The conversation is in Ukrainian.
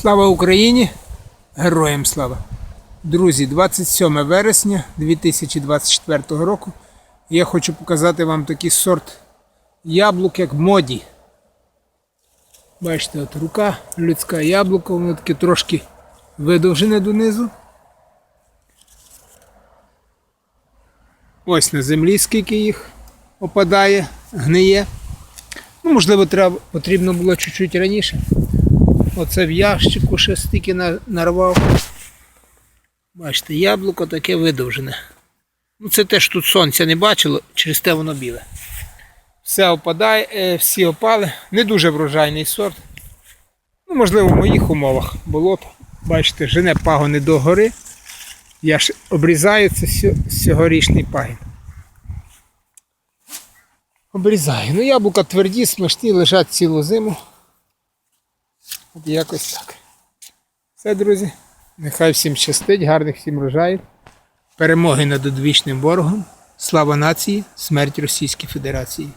Слава Україні! Героям слава! Друзі, 27 вересня 2024 року. Я хочу показати вам такий сорт яблук, як моді. Бачите, от рука, людська яблуко, воно таке трошки видовжене донизу. Ось на землі скільки їх опадає, гниє. Ну, можливо, треба, потрібно було чуть-чуть раніше. Оце в ящику ще стільки нарвав. Бачите, яблуко таке видовжене. Ну, це теж тут сонця не бачило, через те воно біле. Все опадає, е, всі опали. Не дуже врожайний сорт. Ну, можливо, в моїх умовах болото. Бачите, жене пагони до гори. Я ж обрізаю це сьо- сьогорічний пагін. Обрізаю. Ну, яблука тверді, смачні, лежать цілу зиму. От якось так. Все, друзі. Нехай всім щастить, гарних всім рожаїв. Перемоги над одвічним ворогом. Слава нації, смерть Російській Федерації.